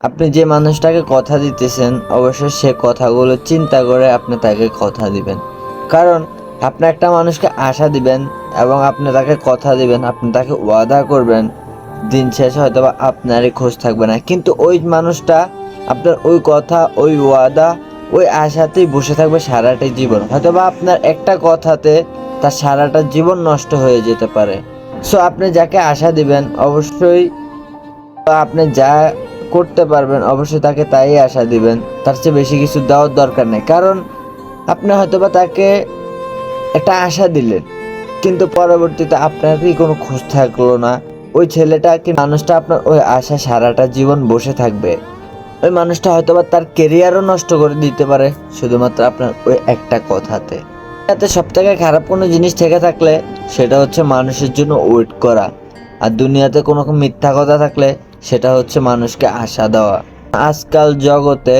আপনি যে মানুষটাকে কথা দিতেছেন, অবশ্যই সে কথাগুলো চিন্তা করে আপনি তাকে কথা দিবেন। কারণ, আপনি একটা মানুষকে আশা দিবেন এবং আপনি তাকে কথা দিবেন, আপনি তাকে ওয়াদা করবেন, দিন শেষে হয়তো বা আপনারই খোঁজ থাকবে না। কিন্তু ওই মানুষটা আপনার ওই কথা, ওই ওয়াদা, ওই আশাতেই বসে থাকবে সারাটাই জীবন। হয়তো বা আপনার একটা কথাতে তার সারাটা জীবন নষ্ট হয়ে যেতে পারে। সো আপনি যাকে আশা দিবেন, অবশ্যই আপনি যা করতে পারবেন, অবশ্যই তাকে তাই আশা দিবেন। তার চেয়ে বেশি কিছু দেওয়ার দরকার নেই, কারণ আপনি হয়তোবা তাকে একটা আশা দিলেন, কিন্তু পরবর্তীতে আপনারই কোনো খোঁজ থাকল না। ওই ছেলেটা কি মানুষটা আপনার ওই আশা সারাটা জীবন বসে থাকবে? ওই মানুষটা হয়তোবা তার কেরিয়ারও নষ্ট করে দিতে পারে, শুধুমাত্র আপনার ওই একটা কথাতে। এতে সব থেকে খারাপ কোনো জিনিস থেকে থাকলে সেটা হচ্ছে মানুষের জন্য ওয়েট করা। আর দুনিয়াতে কোনো মিথ্যা কথা থাকলে সেটা হচ্ছে মানুষকে আশা দেওয়া। আজকাল জগতে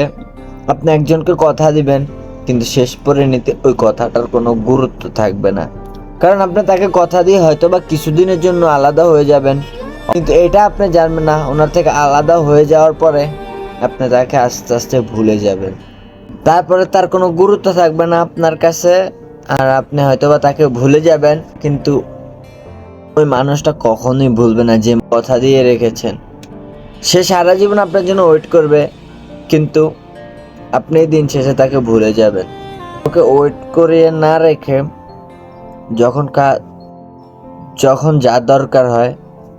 আপনি একজনকে কথা দিবেন, কিন্তু শেষ পরিণতি ওই কথাটার কোনো গুরুত্ব থাকবে না। কারণ আপনি তাকে কথা দিয়ে হয়তো বা কিছুদিনের জন্য আলাদা হয়ে যাবেন, কিন্তু এটা আপনি জানবেন না, ওনার থেকে আলাদা হয়ে যাওয়ার পরে আপনি তাকে আস্তে আস্তে ভুলে যাবেন। তারপরে তার কোনো গুরুত্ব থাকবে না আপনার কাছে, আর আপনি হয়তোবা তাকে ভুলে যাবেন, কিন্তু ওই মানুষটা কখনোই ভুলবে না যে কথা দিয়ে রেখেছেন। সে সারা জীবন আপনার জন্য ওয়েট করবে, কিন্তু আপনি দিন শেষে তাকে ভুলে যাবেন। ওকে ওয়েট করিয়ে না রেখে যখন কা, যখন যা দরকার হয়,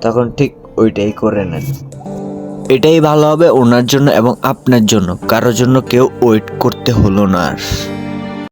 তখন ঠিক ওইটাই করে নেন। এটাই ভালো হবে ওনার জন্য এবং আপনার জন্য। কারোর জন্য কেউ ওয়েট করতে হলো না আর।